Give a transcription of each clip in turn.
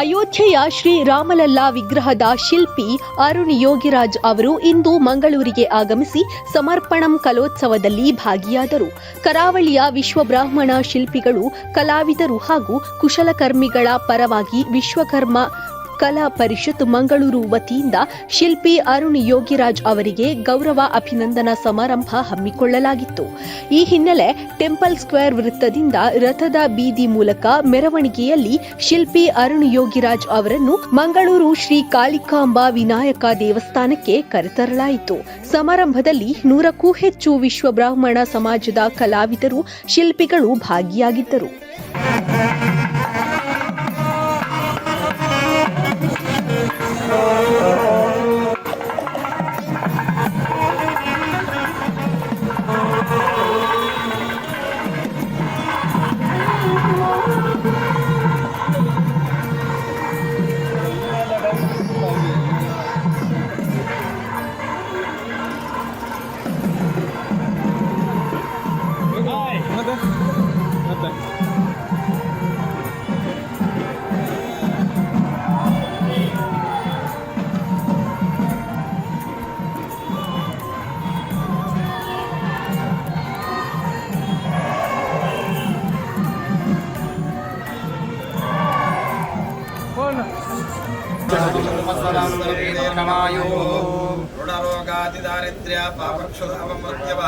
ಅಯೋಧ್ಯೆಯ ಶ್ರೀ ರಾಮಲಲ್ಲಾ ವಿಗ್ರಹದ ಶಿಲ್ಪಿ ಅರುಣ್ ಯೋಗಿರಾಜ್ ಅವರು ಇಂದು ಮಂಗಳೂರಿಗೆ ಆಗಮಿಸಿ ಸಮರ್ಪಣಂ ಕಲೋತ್ಸವದಲ್ಲಿ ಭಾಗಿಯಾದರು. ಕರಾವಳಿಯ ವಿಶ್ವಬ್ರಾಹ್ಮಣ ಶಿಲ್ಪಿಗಳು, ಕಲಾವಿದರು ಹಾಗೂ ಕುಶಲಕರ್ಮಿಗಳ ಪರವಾಗಿ ವಿಶ್ವಕರ್ಮ ಕಲಾ ಪರಿಷತ್ ಮಂಗಳೂರು ವತಿಯಿಂದ ಶಿಲ್ಪಿ ಅರುಣ್ ಯೋಗಿರಾಜ್ ಅವರಿಗೆ ಗೌರವ ಅಭಿನಂದನಾ ಸಮಾರಂಭ ಹಮ್ಮಿಕೊಳ್ಳಲಾಗಿತ್ತು. ಈ ಹಿನ್ನೆಲೆ ಟೆಂಪಲ್ ಸ್ಕ್ವೇರ್ ವೃತ್ತದಿಂದ ರಥದ ಬೀದಿ ಮೂಲಕ ಮೆರವಣಿಗೆಯಲ್ಲಿ ಶಿಲ್ಪಿ ಅರುಣ್ ಯೋಗಿರಾಜ್ ಅವರನ್ನು ಮಂಗಳೂರು ಶ್ರೀ ಕಾಳಿಕಾಂಬಾ ವಿನಾಯಕ ದೇವಸ್ಥಾನಕ್ಕೆ ಕರೆತರಲಾಯಿತು. ಸಮಾರಂಭದಲ್ಲಿ ನೂರಕ್ಕೂ ಹೆಚ್ಚು ವಿಶ್ವ ಬ್ರಾಹ್ಮಣ ಸಮಾಜದ ಕಲಾವಿದರು, ಶಿಲ್ಪಿಗಳು ಭಾಗಿಯಾಗಿದ್ದರು. రుణరోగాదిదారిద్ర్య పాపక్షురామృత్యవ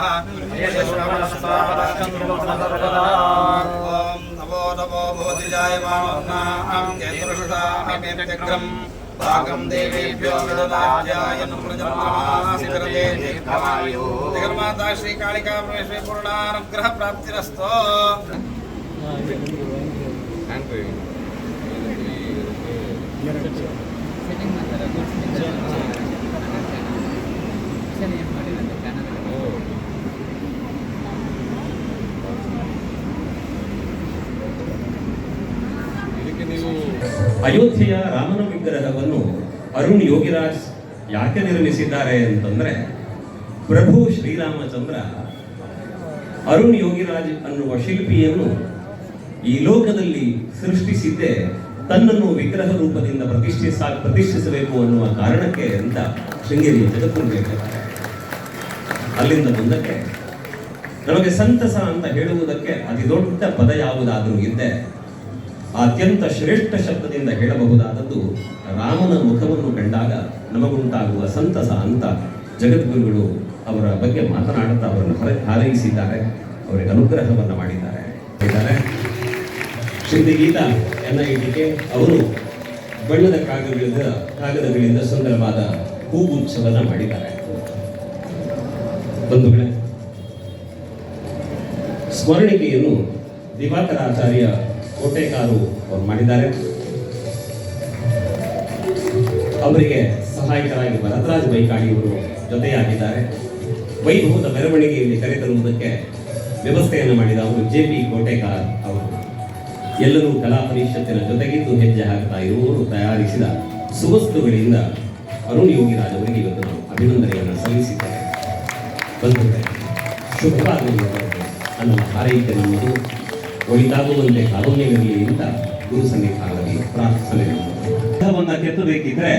ఓం నమో నమో భవతి జాయమానాం కేంద్రషుషాగ్రం భాగం దేవేభ్యో విదదాధ్యాయనుమాత శ్రీ Thank you. ಮಾಡ್ತಾರೆ ಅಯೋಧ್ಯೆಯ ರಾಮನ ವಿಗ್ರಹವನ್ನು ಅರುಣ್ ಯೋಗಿರಾಜ್ ಯಾಕೆ ನಿರ್ಮಿಸಿದ್ದಾರೆ ಅಂತಂದ್ರೆ, ಪ್ರಭು ಶ್ರೀರಾಮಚಂದ್ರ ಅರುಣ್ ಯೋಗಿರಾಜ್ ಅನ್ನುವ ಶಿಲ್ಪಿಯನ್ನು ಈ ಲೋಕದಲ್ಲಿ ಸೃಷ್ಟಿಸಿದ್ದೇ ತನ್ನನ್ನು ವಿಗ್ರಹ ರೂಪದಿಂದ ಪ್ರತಿಷ್ಠಿಸ ಪ್ರತಿಷ್ಠಿಸಬೇಕು ಅನ್ನುವ ಕಾರಣಕ್ಕೆ ಅಂತ ಶೃಂಗೇರಿಯ ತೆಗೆದುಕೊಳ್ಬೇಕಾಗ್ತದೆ ಅಲ್ಲಿಂದ ಮುಂದಕ್ಕೆ ನಮಗೆ ಸಂತಸ ಅಂತ ಹೇಳುವುದಕ್ಕೆ ಅತಿ ದೊಡ್ಡ ಪದ ಯಾವುದಾದರೂ ಇದ್ದೆ ಅತ್ಯಂತ ಶ್ರೇಷ್ಠ ಶಬ್ದದಿಂದ ಹೇಳಬಹುದಾದದ್ದು ರಾಮನ ಮುಖವನ್ನು ಕಂಡಾಗ ನಮಗುಂಟಾಗುವ ಸಂತಸ ಅಂತ ಜಗದ್ಗುರುಗಳು ಅವರ ಬಗ್ಗೆ ಮಾತನಾಡುತ್ತಾ ಅವರನ್ನು ಹರ, ಹಾರೈಸಿದ್ದಾರೆ. ಅವರಿಗೆ ಅನುಗ್ರಹವನ್ನು ಮಾಡಿದ್ದಾರೆ. ಇದ್ದಾರೆ ಐ ಟಿಗೆ ಅವರು ಬಣ್ಣದ ಕಾಗದಗಳಿಂದ ಕಾಗದಗಳಿಂದ ಸುಂದರವಾದ ಹೂಗುಚ್ಛವನ್ನು ಮಾಡಿದ್ದಾರೆ. ಬಂಧುಗಳೇ, ಸ್ಮರಣಿಕೆಯನ್ನು ದಿವಾಕರಾಚಾರ್ಯ ಕೋಟೆಕಾರು ಅವರು ಮಾಡಿದ್ದಾರೆ. ಅವರಿಗೆ ಸಹಾಯಕರಾಗಿ ಭರತರಾಜ್ ಬೈಕಾಡಿಯವರು ಜೊತೆಯಾಗಿದ್ದಾರೆ. ವೈಭವದ ಮೆರವಣಿಗೆಯಲ್ಲಿ ಕರೆತರುವುದಕ್ಕೆ ವ್ಯವಸ್ಥೆಯನ್ನು ಮಾಡಿದ ಅವರು ಜೆ ಪಿ ಕೋಟೆಕಾರ್ ಅವರು. ಎಲ್ಲರೂ ಕಲಾ ಪರಿಷತ್ತಿನ ಜೊತೆಗಿದ್ದು ಹೆಜ್ಜೆ ಹಾಕ್ತಾ ಇರುವವರು ತಯಾರಿಸಿದ ಸುವಸ್ತುಗಳಿಂದ ಅರುಣ್ ಯೋಗಿರಾಜ್ ಅವರಿಗೆ ಇವತ್ತು ನಾವು ಅಭಿನಂದನೆಯನ್ನು ಸಲ್ಲಿಸಿದ್ದೇವೆ. ಬಂಧುಗಳೇ, ಶುಭವಾಗಲಿ ಅನ್ನುವ ಹಾರೈಕೆ ನಮ್ಮದು. ಒಳಿತಾಗುವಂತೆ ಕಾರುಣ್ಯವಿರಲಿ ಅಂತ ಗುರು ಸನ್ನಿಧಾನದಲ್ಲಿ ಪ್ರಾರ್ಥನೆ ನಮ್ಮದು. ಕೆತ್ತಬೇಕಿದ್ರೆ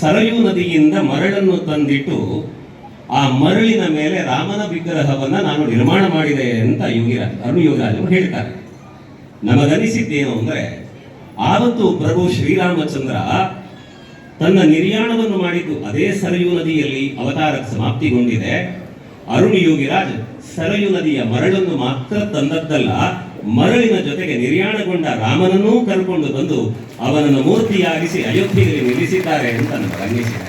ಸರಯು ನದಿಯಿಂದ ಮರಳನ್ನು ತಂದಿಟ್ಟು ಆ ಮರಳಿನ ಮೇಲೆ ರಾಮನ ವಿಗ್ರಹವನ್ನ ನಾನು ನಿರ್ಮಾಣ ಮಾಡಿದೆ ಅಂತ ಯೋಗಿರಾಜ್ ಅರುಣ್ ಯೋಗಿರಾಜ್ ಅವರು ಹೇಳ್ತಾರೆ. ನಮಗನಿಸಿದ್ದೇನು ಅಂದ್ರೆ ಆವತ್ತು ಪ್ರಭು ಶ್ರೀರಾಮಚಂದ್ರ ತನ್ನ ನಿರ್ಯಾಣವನ್ನು ಮಾಡಿದ್ದು ಅದೇ ಸರಯು ನದಿಯಲ್ಲಿ ಅವತಾರ ಸಮಾಪ್ತಿಗೊಂಡಿದೆ. ಅರುಣ್ ಯೋಗಿರಾಜ್ ಸರಯು ನದಿಯ ಮರಳನ್ನು ಮಾತ್ರ ತಂದದ್ದಲ್ಲ, ಮರಳಿನ ಜೊತೆಗೆ ನಿರ್ಯಾಣಗೊಂಡ ರಾಮನನ್ನೂ ಕರ್ಕೊಂಡು ಬಂದು ಅವನನ್ನು ಮೂರ್ತಿಯಾಗಿಸಿ ಅಯೋಧ್ಯೆಯಲ್ಲಿ ನಿಲ್ಲಿಸಿದ್ದಾರೆ ಅಂತ ನಮಗೆ ಅನ್ನಿಸಿದೆ.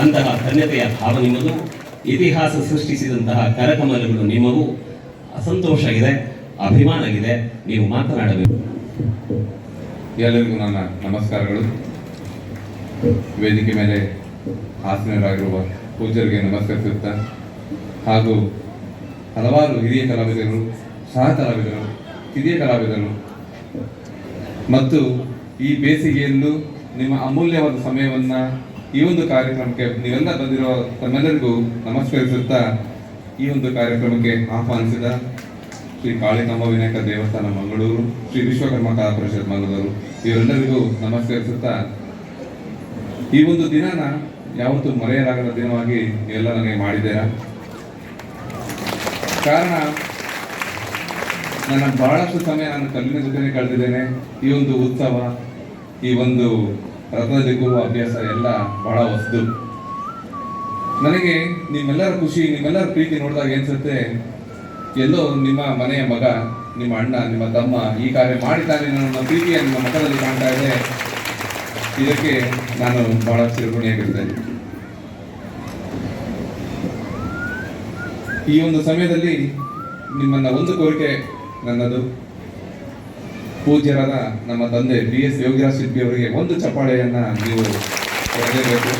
ಅಂತಹ ಧನ್ಯತೆಯ ಭಾವ ನಿಮ್ಮದು, ಇತಿಹಾಸ ಸೃಷ್ಟಿಸಿದಂತಹ ಕರಕಮಲಗಳು ನಿಮಗೂ ಅಸಂತೋಷ ಇದೆ. ಅಭಿಮಾನ ಇದೆ ನೀವು ಮಾತನಾಡಬೇಕು. ಎಲ್ಲರಿಗೂ ನನ್ನ ನಮಸ್ಕಾರಗಳು. ವೇದಿಕೆ ಮೇಲೆ ಆಸನರಾಗಿರುವ ಪೂಜರಿಗೆ ನಮಸ್ಕರಿಸುತ್ತಾ ಹಾಗೂ ಹಲವಾರು ಹಿರಿಯ ಕಲಾವಿದರು, ಸಹ ಕಲಾವಿದರು ಹಿರಿಯ ಕಲಾವಿದರು ಮತ್ತು ಈ ಬೇಸಿಗೆಯಲ್ಲೂ ನಿಮ್ಮ ಅಮೂಲ್ಯವಾದ ಸಮಯವನ್ನು ಈ ಒಂದು ಕಾರ್ಯಕ್ರಮಕ್ಕೆ ನೀವೆಲ್ಲ ಬಂದಿರೋ ತಮ್ಮೆಲ್ಲರಿಗೂ ನಮಸ್ಕರಿಸುತ್ತಾ ಈ ಒಂದು ಕಾರ್ಯಕ್ರಮಕ್ಕೆ ಆಹ್ವಾನಿಸಿದ ಶ್ರೀ ಕಾಳಿಕಾಂಬ ವಿನಾಯಕ ದೇವಸ್ಥಾನ ಮಂಗಳೂರು, ಶ್ರೀ ವಿಶ್ವಕರ್ಮ ಕಲಾ ಪರಿಷತ್ ಮಂಗಳೂರು. ಇವರೆಲ್ಲರಿಗೂ ನಮಸ್ಕರಿಸುತ್ತಾ, ಈ ಒಂದು ದಿನನ ಯಾವತ್ತೂ ಮರೆಯಲಾಗದ ದಿನವಾಗಿ ಎಲ್ಲ ನನಗೆ ಮಾಡಿದ್ದೀರಾ? ಕಾರಣ, ನನ್ನ ಬಹಳಷ್ಟು ಸಮಯ ನಾನು ಕಲ್ಲಿನ ಜೊತೆನೆ ಕಳೆದಿದ್ದೇನೆ. ಈ ಒಂದು ಉತ್ಸವ, ಈ ಒಂದು ರಥದ ದಿಕ್ಕುವ ಅಭ್ಯಾಸ ಎಲ್ಲ ಬಹಳ ಹೊಸದು. ನನಗೆ ನಿಮ್ಮೆಲ್ಲರ ಖುಷಿ, ನಿಮ್ಮೆಲ್ಲರ ಪ್ರೀತಿ ನೋಡಿದಾಗ ಏನ್ಸುತ್ತೆ? ಎಲ್ಲೋ ನಿಮ್ಮ ಮನೆಯ ಮಗ, ನಿಮ್ಮ ಅಣ್ಣ, ನಿಮ್ಮ ತಮ್ಮ ಈ ಕಾರ್ಯ ಮಾಡಿದ್ದಾನೆ ನನ್ನ ಪ್ರೀತಿಯ ನಿಮ್ಮ ಮಕ್ಕಳಲ್ಲಿ ಕಾಣ್ತಾ ಇದೆ. ಇದಕ್ಕೆ ನಾನು ಬಹಳ ಚಿರಗುಣಿಯಾಗಿರ್ತೇನೆ ಈ ಒಂದು ಸಮಯದಲ್ಲಿ ನಿಮ್ಮನ್ನ ಒಂದು ಕೋರಿಕೆ ನನ್ನದು. ಪೂಜ್ಯರಾದ ನಮ್ಮ ತಂದೆ ಬಿ ಎಸ್ ಯೋಗಿರಾಜ್ ಶಿಲ್ಪಿ ಅವರಿಗೆ ಒಂದು ಚಪ್ಪಾಳೆಯನ್ನ ನೀವು ಕೊಡಲೇಬೇಕು.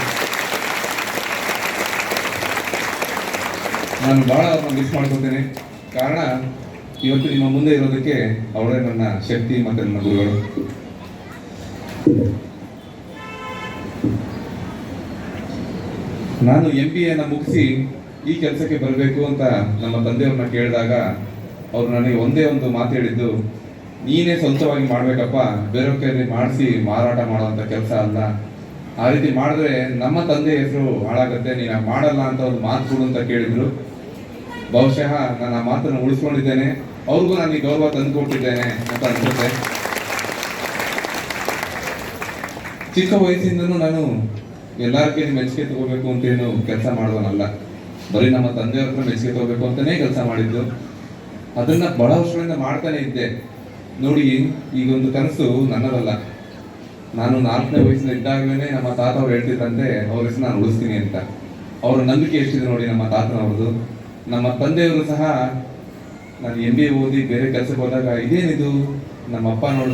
ನಾನು ಬಹಳ ಮಿಸ್ ಮಾಡ್ಕೊತೇನೆ. ಕಾರಣ ಇವತ್ತು ನಿಮ್ಮ ಮುಂದೆ ಇರೋದಕ್ಕೆ ಅವರೇ ನನ್ನ ಶಕ್ತಿ ಮತ್ತೆ ನನ್ನ ಗುರುಗಳು. ನಾನು ಎಂ ಬಿ ಎನ ಮುಗಿಸಿ ಈ ಕೆಲಸಕ್ಕೆ ಬರಬೇಕು ಅಂತ ನಮ್ಮ ತಂದೆಯವ್ರನ್ನ ಕೇಳಿದಾಗ ಅವ್ರು ನನಗೆ ಒಂದೇ ಒಂದು ಮಾತು ಹೇಳಿದ್ದು, ನೀನೇ ಸ್ವಂತವಾಗಿ ಮಾಡ್ಬೇಕಪ್ಪ ಬೇರೆ ಕೈಯಲ್ಲಿ ಮಾಡಿಸಿ ಮಾರಾಟ ಮಾಡುವಂತ ಕೆಲಸ ಅಲ್ಲ ಆ ರೀತಿ ಮಾಡಿದ್ರೆ ನಮ್ಮ ತಂದೆ ಹೆಸರು ಹಾಳಾಗತ್ತೆ, ನೀನು ಮಾಡಲ್ಲ ಅಂತ ಒಂದು ಮಾತು ಕೊಡು ಅಂತ ಕೇಳಿದ್ರು. ಬಹುಶಃ ನಾನು ಆ ಮಾತನ್ನು ಉಳಿಸ್ಕೊಂಡಿದ್ದೇನೆ. ಅವ್ರಿಗೂ ನಾನು ಈ ಗೌರವ ತಂದುಕೊಟ್ಟಿದ್ದೇನೆ ಅಂತ ಅನ್ಸುತ್ತೆ. ಚಿಕ್ಕ ವಯಸ್ಸಿಂದನೂ ನಾನು ಎಲ್ಲರ ಕೈಲಿ ಮೆಚ್ಚುಗೆ ತಗೋಬೇಕು ಅಂತ ಏನು ಕೆಲಸ ಮಾಡೋನಲ್ಲ ಬರೀ ನಮ್ಮ ತಂದೆಯವ್ರ ಹತ್ರ ಮೆಚ್ಚುಗೆ ತಗೋಬೇಕು ಅಂತಾನೆ ಕೆಲಸ ಮಾಡಿದ್ದು. ಅದನ್ನ ಬಹಳ ವರ್ಷಗಳಿಂದ ಮಾಡ್ತಾನೆ ಇದ್ದೆ. ನೋಡಿ ಈಗ ಒಂದು ಕನಸು ನನ್ನದಲ್ಲ. ನಾನು ನಾಲ್ಕನೇ ವಯಸ್ಸಿನ ಇದ್ದಾಗಲೇ ನಮ್ಮ ತಾತ ಅವ್ರು ಹೇಳ್ತಿದ್ದಂತೆ, ಅವ್ರ ಹೆಸರು ನಾನು ಉಳಿಸ್ತೀನಿ ಅಂತ. ಅವರ ನಂಬಿಕೆ ಎಷ್ಟಿದೆ ನೋಡಿ ನಮ್ಮ ತಾತನವ್ರದ್ದು. ನಮ್ಮ ತಂದೆಯವರು ಸಹ ನಾನು ಎಂ ಬಿ ಎ ಓದಿ ಬೇರೆ ಕೆಲಸಕ್ಕೆ ಹೋದಾಗ ಇದೇನಿದು? ನಮ್ಮ ಅಪ್ಪ ನೋಡಿದ್ರೆ